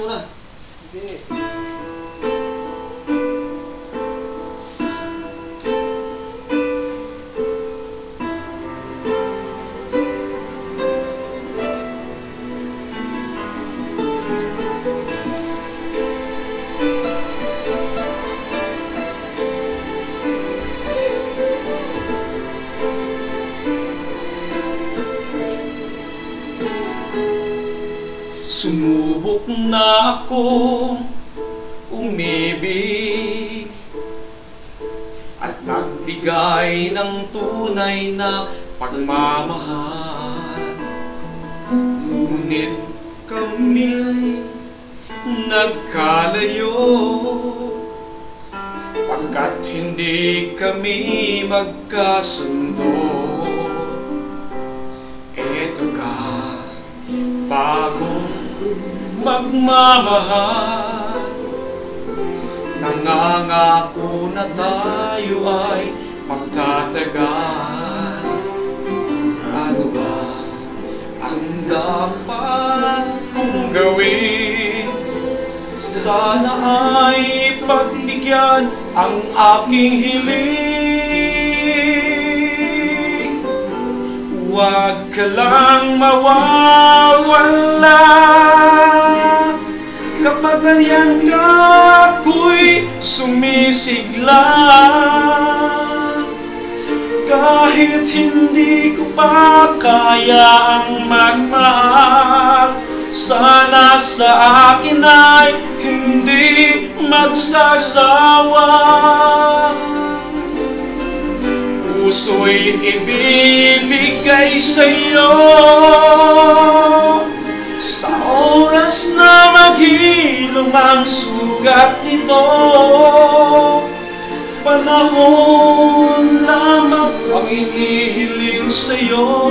muna. Hindi. Sumubok na ako umibig At nagbigay ng tunay na pagmamahal. Ngunit kami nagkalayo Pagkat hindi kami magkasundo. Eto ka bagong magmamahal. Nangangako na tayo ay magtatagal Ano ba ang dapat kong gawin? Sana ay pagbigyan ang aking hiling Huwag ka lang mawawala. Kapag nariyan ka, ako'y sumisigla. Kahit hindi ko pa kaya ang magmahal Sana sa akin ay hindi magsasawa. Puso'y ibibigay sa'yo Sa oras na maghilom ang sugat nito. Panahon lamang ang inihiling sa'yo.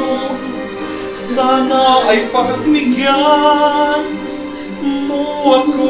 Sana ay pagbigyan mo ako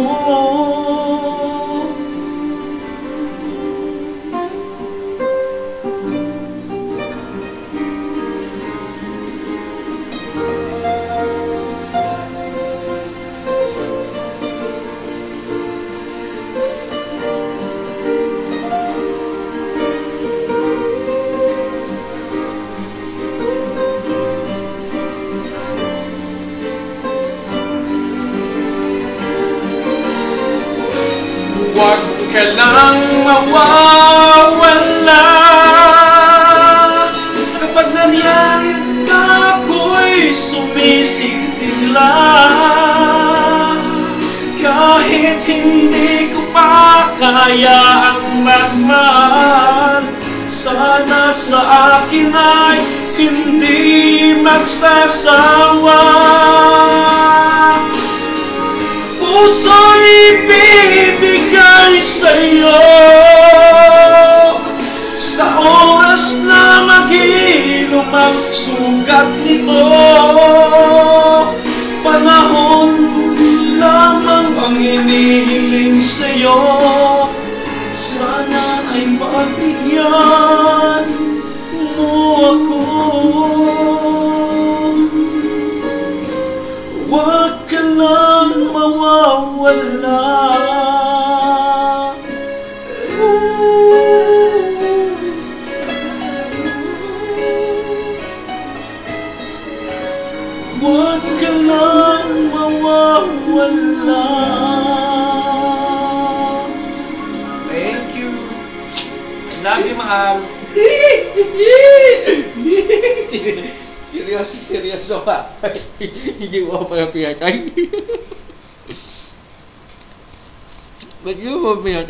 ka lang mawawala. Kapag nanyan ka ako'y sumisigla Kahit hindi ko pa kaya ang magmahal Sana sa akin ay hindi magsasawa Sa oras na maghilom ang sugat nito Panahon lamang ang inihiling sa'yo Huwag ka lang mawawala Thank you Love you, mahal seryoso, seryoso ka. Hindi mo pa pinatay. Ba't yun mo pinatay?